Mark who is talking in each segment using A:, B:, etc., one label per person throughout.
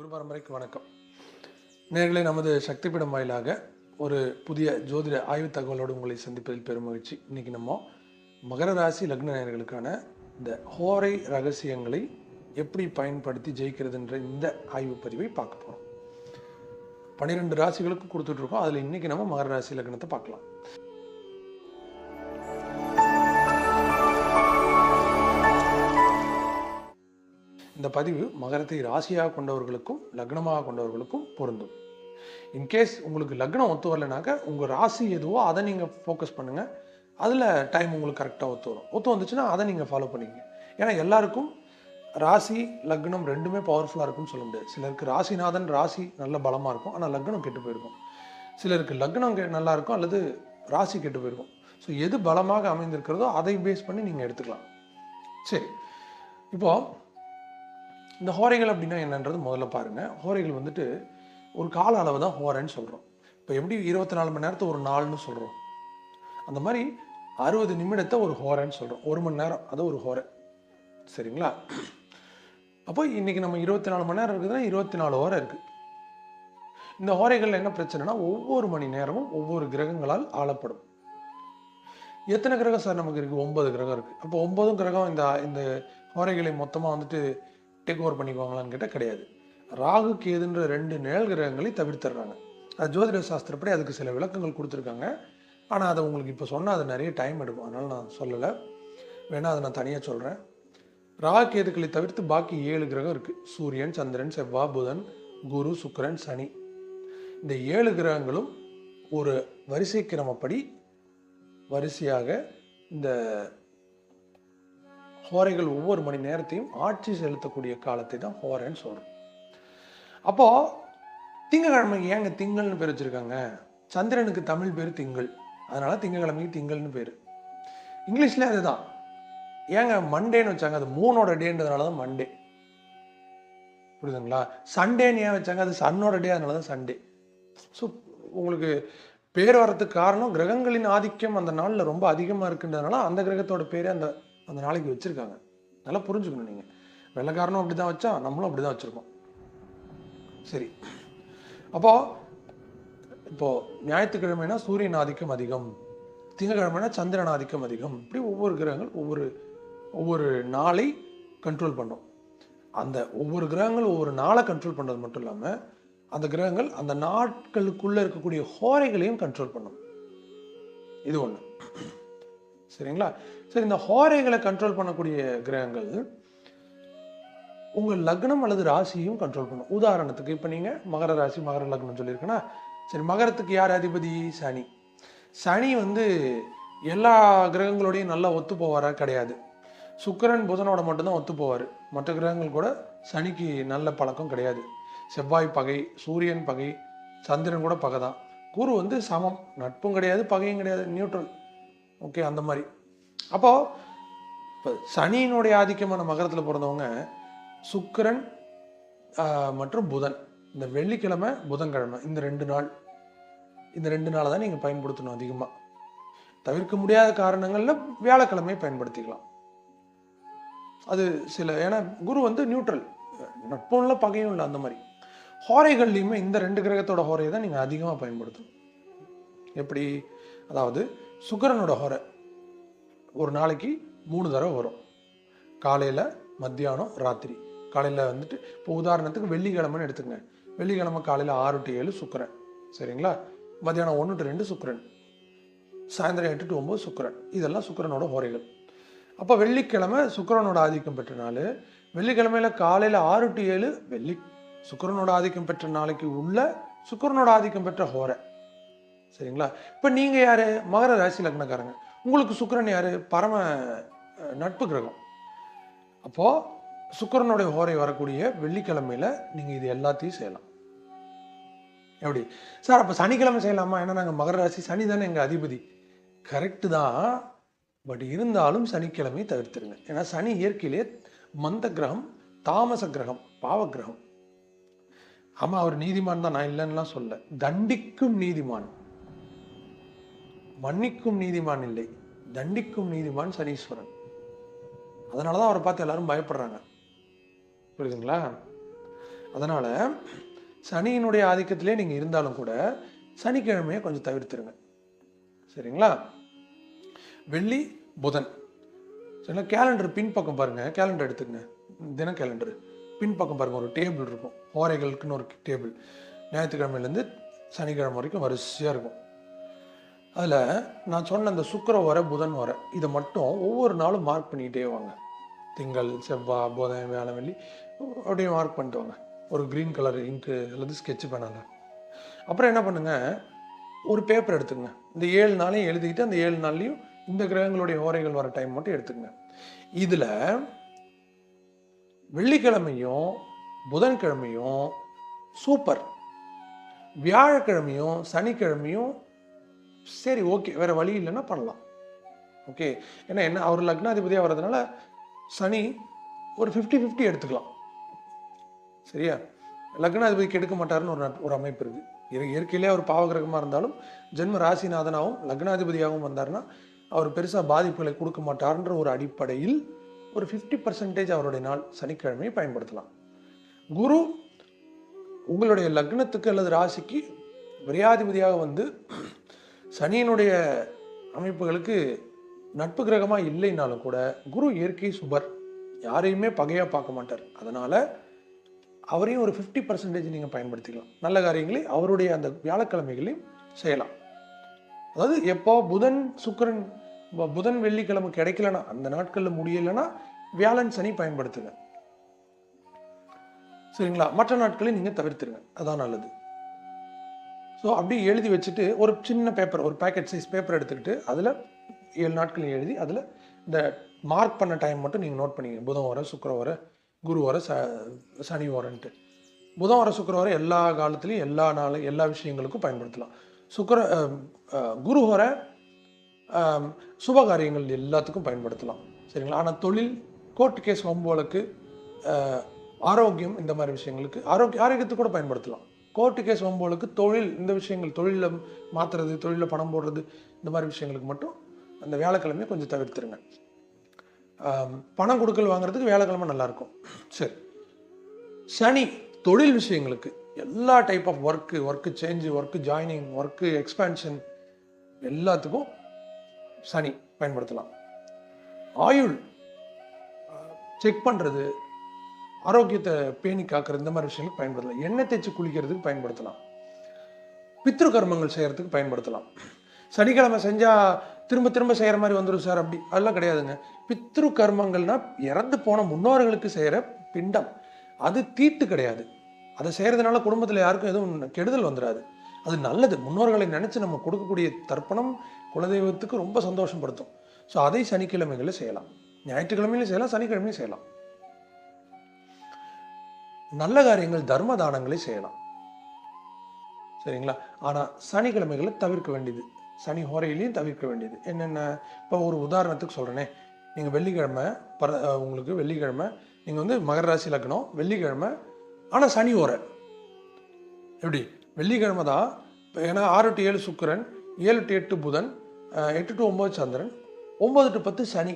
A: குரு பரம்பரைக்கு வணக்கம். நேர்களை நமது சக்திபீடம் வாயிலாக ஒரு புதிய ஜோதிட ஆய்வு தகவலோடு உங்களை சந்திப்பதில் பெரும் மகிழ்ச்சி. இன்னைக்கு நம்ம மகர ராசி லக்ன நேர்களுக்கான இந்த ஹோரை ரகசியங்களை எப்படி பயன்படுத்தி ஜெயிக்கிறதுன்ற இந்த ஆய்வு பதிவை பார்க்க போகிறோம் பன்னிரெண்டு ராசிகளுக்கு கொடுத்துட்ருக்கோம் அதில் இன்னைக்கு நம்ம மகர ராசி லக்னத்தை பார்க்கலாம். இந்த பதிவு மகரத்தை ராசியாக கொண்டவர்களுக்கும் லக்னமாக கொண்டவர்களுக்கும் பொருந்தும். இன்கேஸ் உங்களுக்கு லக்னம் ஒத்து வரலைனாக்க உங்கள் ராசி எதுவோ அதை நீங்கள் ஃபோக்கஸ் பண்ணுங்கள் அதில் டைம் உங்களுக்கு கரெக்டாக ஒத்து வரும். ஒத்து வந்துச்சுன்னா அதை நீங்கள் ஃபாலோ பண்ணிங்க ஏன்னா எல்லாருக்கும் ராசி லக்னம் ரெண்டுமே பவர்ஃபுல்லாக இருக்கும்னு சொல்ல முடியாது. சிலருக்கு ராசிநாதன் ராசி நல்ல பலமாக இருக்கும். ஆனால் லக்னம் கெட்டு போயிருக்கும். சிலருக்கு லக்னம் கெ நல்லா இருக்கும் அல்லது ராசி கெட்டு போயிருக்கும். ஸோ எது பலமாக அமைந்திருக்கிறதோ அதை பேஸ் பண்ணி நீங்கள் எடுத்துக்கலாம். சரி. இப்போது இந்த ஹோரைகள் அப்படின்னா என்னன்றது முதல்ல பாருங்கள் ஹோரைகள் வந்துட்டு ஒரு கால அளவு தான் ஹோரைன்னு சொல்கிறோம் இப்போ எப்படி இருபத்தி நாலு மணி நேரத்தை ஒரு நாள்னு சொல்கிறோம் அந்த மாதிரி அறுபது நிமிடத்தை ஒரு ஹோரைன்னு சொல்கிறோம் ஒரு மணி நேரம் அது ஒரு ஹோரை. சரிங்களா? அப்போ இன்றைக்கி நம்ம இருபத்தி நாலு மணி நேரம் இருக்குதுன்னா இருபத்தி நாலு ஹோரை இருக்குது இந்த ஹோரைகளில் என்ன பிரச்சனைனா ஒவ்வொரு மணி நேரமும் ஒவ்வொரு கிரகங்களால் ஆளப்படும். எத்தனை கிரகம் சார் நமக்கு இருக்குது ஒன்பது கிரகம் இருக்குது அப்போ ஒன்பதும் கிரகம் இந்த இந்த ஹோரைகளை மொத்தமாக வந்துட்டு டேக் ஓவர் பண்ணிக்குவாங்களான்னு கேட்டால் கிடையாது. ராகு கேதுன்ற ரெண்டு நிழல் கிரகங்களை தவிர்த்துடுறாங்க. அது ஜோதிட சாஸ்திரப்படி அதுக்கு சில விளக்கங்கள் கொடுத்துருக்காங்க. ஆனால் அதை உங்களுக்கு இப்போ சொன்னால் அது நிறைய டைம் எடுக்கும். அதனால் நான் சொல்லலை. வேணால் அதை நான் தனியாக சொல்கிறேன் ராகு கேதுக்களை தவிர்த்து பாக்கி ஏழு கிரகம் இருக்குது சூரியன் சந்திரன் செவ்வா புதன் குரு சுக்கரன் சனி. இந்த ஏழு கிரகங்களும் ஒரு வரிசை கிரமப்படி வரிசையாக இந்த ஹோரைகள் ஒவ்வொரு மணி நேரத்தையும் ஆட்சி செலுத்தக்கூடிய காலத்தை தான் ஹோரைன்னு சொல்கிறோம் அப்போது திங்கக்கிழமைக்கு ஏங்க திங்கள்னு பேர் வச்சுருக்காங்க? சந்திரனுக்கு தமிழ் பேர் திங்கள். அதனால் திங்கக்கிழமைக்கு திங்கள்னு பேர். இங்கிலீஷில் அதுதான். ஏங்க மண்டேன்னு வச்சாங்க அது மூணோட டேன்றதுனால தான் மண்டே. புரியுதுங்களா? சண்டேன்னு ஏன் வச்சாங்க அது சன்னோட டே அதனால தான் சண்டே. ஸோ உங்களுக்கு பேர் வர்றதுக்கு காரணம் கிரகங்களின் ஆதிக்கம் அந்த நாளில் ரொம்ப அதிகமாக இருக்குன்றதுனால அந்த கிரகத்தோட பேரே அந்த அந்த நாளைக்கு வச்சுருக்காங்க. நல்லா புரிஞ்சுக்கணும் நீங்கள் வெள்ளைக்காரனும் அப்படி தான் வச்சா நம்மளும் அப்படி தான் வச்சுருக்கோம் சரி. அப்போது இப்போது ஞாயிற்றுக்கிழமைனா சூரியன் ஆதிக்கம் அதிகம். திங்கக்கிழமைனா சந்திரன் ஆதிக்கம் அதிகம். இப்படி ஒவ்வொரு கிரகங்கள் ஒவ்வொரு ஒவ்வொரு நாளை கண்ட்ரோல் பண்ணும் அந்த ஒவ்வொரு கிரகங்கள் ஒவ்வொரு நாளை கண்ட்ரோல் பண்ணுறது மட்டும் இல்லாமல் அந்த கிரகங்கள் அந்த நாட்களுக்குள்ளே இருக்கக்கூடிய ஹோரைகளையும் கண்ட்ரோல் பண்ணும். இது ஒன்று சரிங்களா? சரி இந்த ஹோரைகளை கண்ட்ரோல் பண்ணக்கூடிய கிரகங்கள் உங்கள் லக்னம் அல்லது ராசியும் கண்ட்ரோல் பண்ணும். உதாரணத்துக்கு இப்போ நீங்கள் மகர ராசி மகர லக்னம் சொல்லியிருக்கேன்னா சரி மகரத்துக்கு யார் அதிபதி? சனி. சனி வந்து எல்லா கிரகங்களோடையும் நல்லா ஒத்து போவாரா? கிடையாது. சுக்கிரன் புதனோட மட்டும்தான் ஒத்து போவார். மற்ற கிரகங்கள் கூட சனிக்கு நல்ல பழக்கம் கிடையாது. செவ்வாய் பகை சூரியன் பகை சந்திரன் கூட பகை தான். குரு வந்து சமம். நட்பும் கிடையாது பகையும் கிடையாது. நியூட்ரல் ஓகே அந்த மாதிரி. அப்போது இப்போ சனியினுடைய ஆதிக்கமான மகரத்தில் பிறந்தவங்க சுக்கிரன் மற்றும் புதன். இந்த வெள்ளிக்கிழமை புதன்கிழமை இந்த ரெண்டு நாள். இந்த ரெண்டு நாளை தான் நீங்கள் பயன்படுத்தணும் அதிகமாக தவிர்க்க முடியாத காரணங்களில் வியாழக்கிழமை பயன்படுத்திக்கலாம். அது சில ஏன்னா குரு வந்து நியூட்ரல் நட்பும் பகையும் இல்லை அந்த மாதிரி. ஹோரைகள்லையுமே இந்த ரெண்டு கிரகத்தோட ஹோரையை தான் நீங்கள் அதிகமாக பயன்படுத்தணும். எப்படி? அதாவது சுக்கரனோட ஹொரை ஒரு நாளைக்கு மூணு தடவை வரும். காலையில் மத்தியானம் ராத்திரி. காலையில் வந்துட்டு இப்போ உதாரணத்துக்கு வெள்ளிக்கிழமைன்னு எடுத்துக்கங்க. வெள்ளிக்கிழமை காலையில் ஆறு டு ஏழு சுக்கரன். சரிங்களா? மத்தியானம் ஒன்று டு ரெண்டு சுக்கரன். சாயந்தரம் எட்டு டு ஒம்பது சுக்கரன். இதெல்லாம் சுக்கரனோட ஹோரைகள். அப்போ வெள்ளிக்கிழமை சுக்கரனோட ஆதிக்கம் பெற்ற நாள் வெள்ளிக்கிழமையில் காலையில் ஆறு டு ஏழு வெள்ளி சுக்கரனோட ஆதிக்கம் பெற்ற நாளைக்கு உள்ள சுக்கரனோட ஆதிக்கம் பெற்ற ஹோரை. சரிங்களா? இப்போ நீங்கள் யார்? மகர ராசி லக்னக்காரங்க. உங்களுக்கு சுக்கிரன் யார்? பரம நட்பு கிரகம். அப்போது சுக்கரனுடைய ஹோரை வரக்கூடிய வெள்ளிக்கிழமையில் நீங்கள் இது எல்லாத்தையும் செய்யலாம். எப்படி? சார் அப்போ சனிக்கிழமை செய்யலாமா? ஏன்னா நாங்கள் மகர ராசி சனி தானே எங்கள் அதிபதி. கரெக்டு தான். பட் இருந்தாலும் சனிக்கிழமை தவிர்த்துருங்க. ஏன்னா சனி இயற்கையிலே மந்த கிரகம் தாமச கிரகம் பாவ கிரகம். ஆமாம் அவர் நீதிமான் தான். நான் இல்லைன்னுலாம் சொல்ல தண்டிக்கும் நீதிமான். மன்னிக்கும் நீதிமான் இல்லை தண்டிக்கும் நீதிமான் சனீஸ்வரன். அதனால தான் அவரை பார்த்து எல்லாரும் பயப்படுறாங்க. புரியுதுங்களா? அதனால் சனியினுடைய ஆதிக்கத்திலே நீங்கள் இருந்தாலும் கூட சனிக்கிழமையை கொஞ்சம் தவிர்த்துருங்க. சரிங்களா? வெள்ளி புதன். சரிங்களா? கேலண்டர் பின்பக்கம் பாருங்கள் கேலண்டர் எடுத்துக்கங்க. தின கேலண்டர் பின்பக்கம் பாருங்கள் ஒரு டேபிள் இருக்கும். ஓரைகளுக்குன்னு ஒரு டேபிள் ஞாயிற்றுக்கிழமையிலேருந்து சனிக்கிழமை வரைக்கும் வரிசையாக இருக்கும். அதில் நான் சொன்ன அந்த சுக்கிர வர புதன் வர இதை மட்டும் ஒவ்வொரு நாளும் மார்க் பண்ணிக்கிட்டே வாங்க. திங்கள் செவ்வாய் புதன் வேலை வெள்ளி அப்படியே மார்க் பண்ணிட்டு வாங்க. ஒரு க்ரீன் கலர் இங்கு அல்லது ஸ்கெட்ச் பேனால அப்புறம் என்ன பண்ணுங்க? ஒரு பேப்பர் எடுத்துக்கங்க. இந்த ஏழு நாளையும் எழுதிக்கிட்டு அந்த ஏழு நாள்லையும் இந்த கிரகங்களுடைய ஓரைகள் வர டைம் மட்டும் எடுத்துக்கங்க. இதில் வெள்ளிக்கிழமையும் புதன்கிழமையும் சூப்பர் வியாழக்கிழமையும் சனிக்கிழமையும் சரி ஓகே. வேற வழி இல்லைன்னா பண்ணலாம். ஓகே. ஏன்னா என்ன அவர் லக்னாதிபதியாக வர்றதுனால சனி ஒரு ஃபிஃப்டி ஃபிஃப்டி எடுத்துக்கலாம். சரியா? லக்னாதிபதிக்கு எடுக்க மாட்டாருன்னு ஒரு ஒரு அமைப்பு இருக்கு. இயற்கையிலே அவர் பாவகிரகமாக இருந்தாலும் ஜென்ம ராசிநாதனாகவும் லக்னாதிபதியாகவும் வந்தாருன்னா அவர் பெருசாக பாதிப்புகளை கொடுக்க மாட்டார்ன்ற ஒரு அடிப்படையில் ஒரு ஃபிஃப்டி பர்சன்டேஜ் அவருடைய நாள் சனிக்கிழமையை பயன்படுத்தலாம். குரு உங்களுடைய லக்னத்துக்கு அல்லது ராசிக்கு விரையாதிபதியாக வந்து சனியினுடைய அமைப்புகளுக்கு நட்பு கிரகமாக இல்லைனாலும் கூட குரு இயற்கை சுபர். யாரையுமே பகையாக பார்க்க மாட்டார். அதனால் அவரையும் ஒரு ஃபிஃப்டி பர்சன்டேஜ் நீங்கள் பயன்படுத்திக்கலாம். நல்ல காரியங்களை அவருடைய அந்த வியாழக்கிழமைகளையும் செய்யலாம். அதாவது எப்போ புதன் சுக்கிரன் புதன் வெள்ளிக்கிழமை கிடைக்கலனா அந்த நாட்களில் முடியலைன்னா வியாழன் சனி பயன்படுத்துங்க. சரிங்களா? மற்ற நாட்களை நீங்கள் தவிர்த்துருங்க. அதான் நல்லது. ஸோ அப்படியே எழுதி வச்சுட்டு ஒரு சின்ன பேப்பர் ஒரு பேக்கெட் சைஸ் பேப்பர் எடுத்துக்கிட்டு அதில் ஏழு நாட்கள் எழுதி அதில் இந்த மார்க் பண்ண டைம் மட்டும் நீங்கள் நோட் பண்ணிக்கங்க. புதன் வர சுக்கிர வர குரு வர ச சனி வரன்ட்டு. புதன் வர சுக்கிர வர எல்லா காலத்துலேயும் எல்லா நாள் எல்லா விஷயங்களுக்கும் பயன்படுத்தலாம். சுக்கர குரு வர சுபகாரியங்கள் எல்லாத்துக்கும் பயன்படுத்தலாம். சரிங்களா? ஆனால் தொழில் கோர்ட் கேஸ் வம்போலுக்கு ஆரோக்கியம் இந்த மாதிரி விஷயங்களுக்கு ஆரோக்கிய ஆரோக்கியத்துக்கு கூட பயன்படுத்தலாம். கோர்ட்டு கேஸ் வம்பு தொழில் இந்த விஷயங்கள் தொழிலில் மாற்றுறது தொழிலில் பணம் போடுறது இந்த மாதிரி விஷயங்களுக்கு மட்டும் அந்த வியாழக்கிழமையை கொஞ்சம் தவிர்த்துருங்க. பணம் கொடுக்கல் வாங்குறதுக்கு வியாழக்கிழமை நல்லாயிருக்கும். சரி. சனி தொழில் விஷயங்களுக்கு எல்லா type of work work change work joining work expansion எல்லாத்துக்கும் சனி பயன்படுத்தலாம். ஆயுள் செக் பண்ணுறது ஆரோக்கியத்தை பேணி காக்கிறது இந்த மாதிரி விஷயங்களுக்கு பயன்படுத்தலாம். எண்ணெய் தேய்ச்சி குளிக்கிறதுக்கு பயன்படுத்தலாம். பித்ரு கர்மங்கள் செய்கிறதுக்கு பயன்படுத்தலாம். சனிக்கிழமை செஞ்சால் திரும்ப திரும்ப செய்கிற மாதிரி வந்துடும் சார் அப்படி. அதெல்லாம் கிடையாதுங்க. பித்ரு கர்மங்கள்னா இறந்து போன முன்னோர்களுக்கு செய்கிற பிண்டம். அது தீட்டு கிடையாது. அதை செய்கிறதுனால குடும்பத்தில் யாருக்கும் எதுவும் கெடுதல் வந்துடாது அது நல்லது. முன்னோர்களை நினச்சி நம்ம கொடுக்கக்கூடிய தர்ப்பணம் குலதெய்வத்துக்கு ரொம்ப சந்தோஷப்படுத்தும். ஸோ அதை சனிக்கிழமைகளில் செய்யலாம். ஞாயிற்றுக்கிழமையிலும் செய்யலாம் சனிக்கிழமையும் செய்யலாம். நல்ல காரியங்கள் தர்ம தானங்களை செய்யலாம். சரிங்களா? ஆனால் சனிக்கிழமைகளை தவிர்க்க வேண்டியது. சனி ஹோரையிலையும் தவிர்க்க வேண்டியது. என்னென்ன? இப்போ ஒரு உதாரணத்துக்கு சொல்கிறேனே நீங்கள் வெள்ளிக்கிழமை பர உங்களுக்கு வெள்ளிக்கிழமை நீங்கள் வந்து மகர ராசி லக்னம் வெள்ளிக்கிழமை ஆனால் சனி ஓரை எப்படி? வெள்ளிக்கிழமை தான் இப்போ ஏன்னா ஆறு டு ஏழு சுக்கிரன் ஏழு டு எட்டு புதன் எட்டு டு ஒம்பது சந்திரன் ஒம்பது டு பத்து சனி.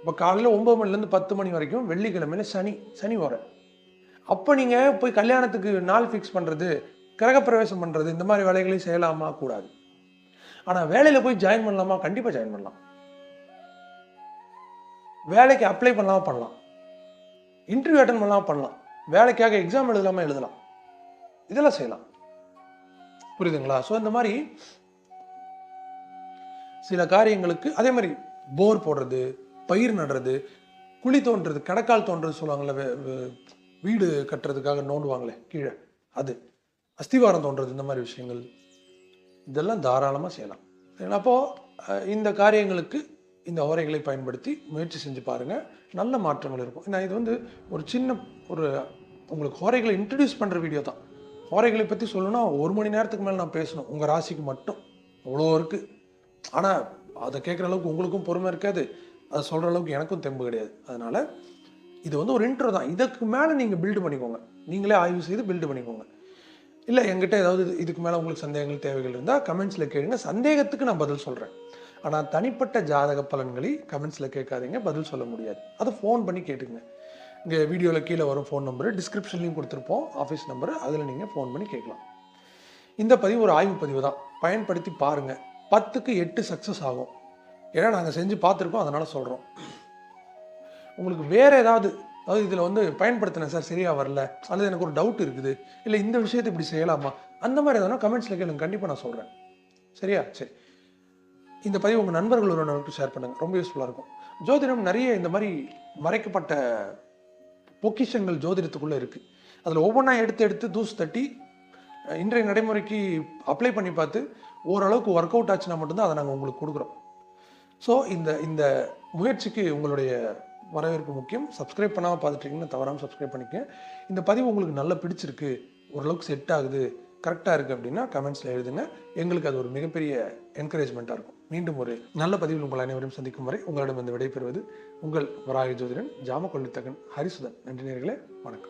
A: இப்போ காலையில் ஒம்பது மணிலேருந்து பத்து மணி வரைக்கும் வெள்ளிக்கிழமையில் சனி சனி ஓரை அப்போ நீங்கள் போய் கல்யாணத்துக்கு நாள் ஃபிக்ஸ் பண்ணுறது கிரகப்பிரவேசம் பண்ணுறது இந்த மாதிரி வேலைகளையும் செய்யலாமா? கூடாது. ஆனால் வேலையில் போய் ஜாயின் பண்ணலாமா? கண்டிப்பாக ஜாயின் பண்ணலாம். வேலைக்கு அப்ளை பண்ணலாமா பண்ணலாம். இன்டர்வியூ அட்டன் பண்ணலாம் பண்ணலாம். வேலைக்காக எக்ஸாம் எழுதலாமா? எழுதலாம். இதெல்லாம் செய்யலாம். புரியுதுங்களா? ஸோ இந்த மாதிரி சில காரியங்களுக்கு அதே மாதிரி போர் போடுறது பயிர் நடுறது குழி தோன்றது கடக்கால் தோன்றது சொல்லுவாங்கள்ல வீடு கட்டுறதுக்காக நோண்டுவாங்களே கீழே. அது அஸ்திவாரம் தோன்றது இந்த மாதிரி விஷயங்கள். இதெல்லாம் தாராளமாக செய்யலாம். அப்போது இந்த காரியங்களுக்கு இந்த ஓரைகளை பயன்படுத்தி முயற்சி செஞ்சு பாருங்க. நல்ல மாற்றங்கள் இருக்கும். நான் இது வந்து ஒரு சின்ன ஒரு உங்களுக்கு உரைகளை இன்ட்ரடியூஸ் பண்ணுற வீடியோ தான். ஓரைகளை பற்றி சொல்லணும்னா ஒரு மணி நேரத்துக்கு மேலே நான் பேசணும். உங்கள் ராசிக்கு மட்டும். அவ்வளோ இருக்குது ஆனால் அதை கேட்குற அளவுக்கு உங்களுக்கும் பொறுமை இருக்காது. அதை சொல்கிற அளவுக்கு எனக்கும் தெம்பு கிடையாது. அதனால் இது வந்து ஒரு இன்ட்ரோ தான். இதுக்கு மேலே நீங்கள் பில்டு பண்ணிக்கோங்க. நீங்களே ஆய்வு செய்து பில்டு பண்ணிக்கோங்க. இல்லை எங்கிட்ட ஏதாவது இதுக்கு மேலே உங்களுக்கு சந்தேகங்கள் தேவைகள் இருந்தால் கமெண்ட்ஸில் கேளுங்க. சந்தேகத்துக்கு நான் பதில் சொல்கிறேன் ஆனால் தனிப்பட்ட ஜாதக பலன்களை கமெண்ட்ஸில் கேட்காதீங்க. பதில் சொல்ல முடியாது. அதை ஃபோன் பண்ணி கேட்டுங்க இங்கே வீடியோவில் கீழே வரும் ஃபோன் நம்பரு டிஸ்கிரிப்ஷன்லையும் கொடுத்துருப்போம். ஆஃபீஸ் நம்பரு அதில் நீங்கள் ஃபோன் பண்ணி கேட்கலாம். இந்த பதிவு ஒரு ஆய்வு பதிவு தான். பயன்படுத்தி பாருங்கள் பத்துக்கு எட்டு சக்ஸஸ் ஆகும். ஏன்னா நாங்கள் செஞ்சு பார்த்துருக்கோம். அதனால் சொல்கிறோம் உங்களுக்கு வேறு ஏதாவது அதாவது இதில் வந்து பயன்படுத்தினேன் சார் சரியாக வரல அல்லது எனக்கு ஒரு டவுட் இருக்குது இல்லை இந்த விஷயத்தை இப்படி செய்யலாமா? அந்த மாதிரி எதனா கமெண்ட்ஸில் கேளுங்க கண்டிப்பாக நான் சொல்கிறேன் சரியா? சரி. இந்த பதிவு உங்கள் நண்பர்கள் உறவினர்களுக்கு ஷேர் பண்ணுங்கள் ரொம்ப யூஸ்ஃபுல்லாக இருக்கும். ஜோதிடம் நிறைய இந்த மாதிரி மறைக்கப்பட்ட பொக்கிஷங்கள் ஜோதிடத்துக்குள்ளே இருக்குது அதில் ஒவ்வொன்றா எடுத்து எடுத்து தூசு தட்டி இன்றைய நடைமுறைக்கு அப்ளை பண்ணி பார்த்து ஓரளவுக்கு ஒர்க் அவுட் ஆச்சுன்னா மட்டும்தான் அதை நாங்கள் உங்களுக்கு கொடுக்குறோம். ஸோ இந்த இந்த முயற்சிக்கு உங்களுடைய வரவேற்பு முக்கியம். சப்ஸ்கிரைப் பண்ணாமல் பார்த்துட்டீங்கன்னா தவறாமல் சப்ஸ்கிரைப் பண்ணிக்கங்க. இந்த பதிவு உங்களுக்கு நல்லா பிடிச்சிருக்கு ஓரளவுக்கு செட் ஆகுது கரெக்டாக இருக்குது அப்படின்னா கமெண்ட்ஸில் எழுதுங்க. எங்களுக்கு அது ஒரு மிகப்பெரிய என்கரேஜ்மெண்ட்டாக இருக்கும். மீண்டும் ஒரு நல்ல பதிவில் உங்கள் அனைவரும் சந்திக்கும் வரை உங்களிடம் இந்த விடைபெறுவது உங்கள் வராக ஜோதிடன் ஜாமக்கொள்ளித்தகன் ஹரிசுதன். நன்றி நேர்களே வணக்கம்.